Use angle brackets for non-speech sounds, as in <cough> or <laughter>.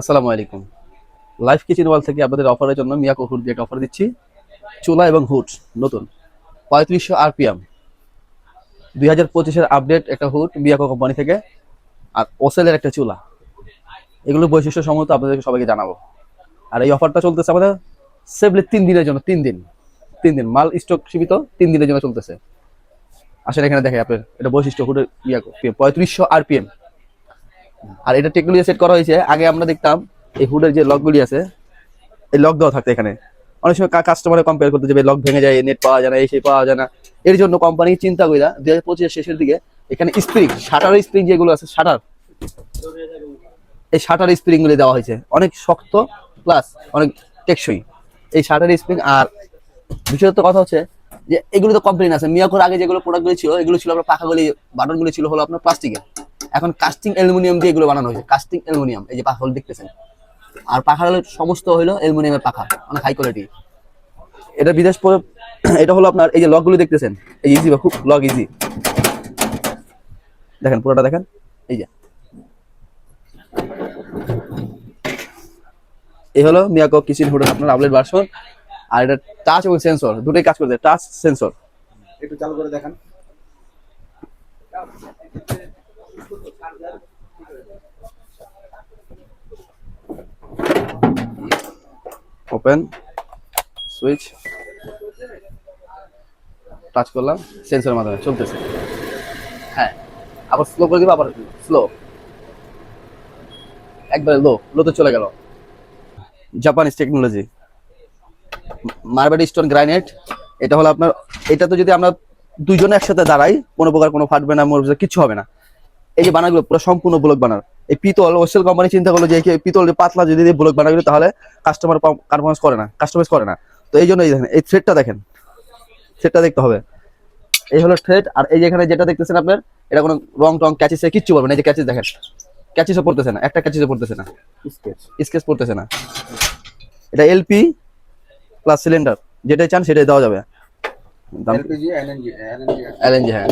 আসসালামু আলাইকুম। Life kitchen ওয়াল থেকে আপনাদের অফারের জন্য মিয়াকো হুড দিয়ে একটা অফার দিচ্ছি। চুলা এবং হুড, নতুন। পঁয়ত্রিশশো আরপিএম দুই হাজার পঁচিশের আপডেট একটা হুড মিয়াকো কোম্পানি থেকে। আর ওসেলের একটা চুলা। এগুলো বৈশিষ্ট্য সম্মত আপনাদেরকে সবাইকে জানাব। আর এই অফারটা চলতেছে আমাদের সেভলি তিন দিনের জন্য, তিন দিন। তিন দিন। মাল স্টক সীমিত, তিন দিনের জন্য চলতেছে। আসলে এখানে দেখে আপনার এটা বৈশিষ্ট্য হুডের মিয়াকো পঁয়ত্রিশশো আরপিএম আর এটা টেকনোলজি সেট করা হয়েছে। আগে আমরা দেখতাম এই হুডের যে লকগুলি আছে, এই লক দেওয়া থাকতো এখানে। অনেক সময় কাস্টমারে কম্পেয়ার করতে যাবে লক ভেঙে যায় নেট পাওয়া যায় না এই সেই পাওয়া যায় না। এর জন্য কোম্পানি চিন্তা কইরা দুই হাজার পঁচিশের শেষের দিকে এখানে স্প্রিং শাটার স্প্রিং যেগুলো আছে শাটার এই শাটার স্প্রিং গুলি দেওয়া হয়েছে। অনেক শক্ত প্লাস অনেক টেকসই। এই শাটার স্প্রিং আর বিশেষত কথা হচ্ছে যে এগুলো তো কমপ্লেন আছে। মিয়াকোর আগে যেগুলো প্রোডাক্টগুলি ছিল, এগুলো ছিল আপনার পাখাগুলি বাটনগুলি ছিল হলো আপনার প্লাস্টিকের এখন কাস্টিং অ্যালুমিনিয়াম দিয়ে এগুলো বানানো হয়েছে। কাস্টিং অ্যালুমিনিয়াম এই যে পাখাগুলো দেখতেছেন। আর পাখার হলো সমস্ত হলো অ্যালুমিনিয়ামের পাখা অনেক হাই কোয়ালিটি এটা বিদেশ <clears throat> এটা হলো আপনার এই যে লকগুলো দেখতেছেন। এই ইজি বা, খুব লক ইজি দেখেন, পুরোটা দেখেন। এই যে। এই হলো মিয়াকো কিচেন হুডের আপনার আপডেট ভার্সন আর এটা টাচ এবং সেন্সর দুটোই কাজ করতে টাচ সেন্সর একটু চালু করে দেখান। ওপেন সুইচ টাচ করলাম সেন্সরের মাধ্যমে চলতেছে। হ্যাঁ আবার স্লো করে দিব, আবার স্লো একবারে লো লোতে চলে গেল। Japanese technology marble stone granite এটা হলো আপনার এটা তো যদি আমরা দুইজনে একসাথে দাঁড়াই, কোনো প্রকার কোনো ফাটবে না, মরবে কিছু হবে না। এই যে বানাগুলো, পুরো সম্পূর্ণ ব্লক বানার। এই পিতল ওসেল কোম্পানি চিন্তা করল যে পিতল পাতলা যদি ব্লক বানাগুলো তাহলে কাস্টমার পারফরমেন্স করে না কাস্টমাইজ করে না। তো এই জন্য এই দেখেন এই থ্রেডটা দেখেন থ্রেডটা দেখতে হবে। এই হলো থ্রেড আর এই যে এখানে যেটা দেখতেছেন আপনার এটা কোনো রং টং ক্যাচিসে কিচ্ছু পারবে না এই যে ক্যাচিস দেখেন। ক্যাচিসও পড়তেছে না একটা ক্যাচিসও পড়তেছে না। স্কেচ স্কেচ পড়তেছে না। এটা এলপি প্লাস সিলিন্ডার যেটাই চান সেটাই দেওয়া যাবে। এলএনজি হ্যাঁ।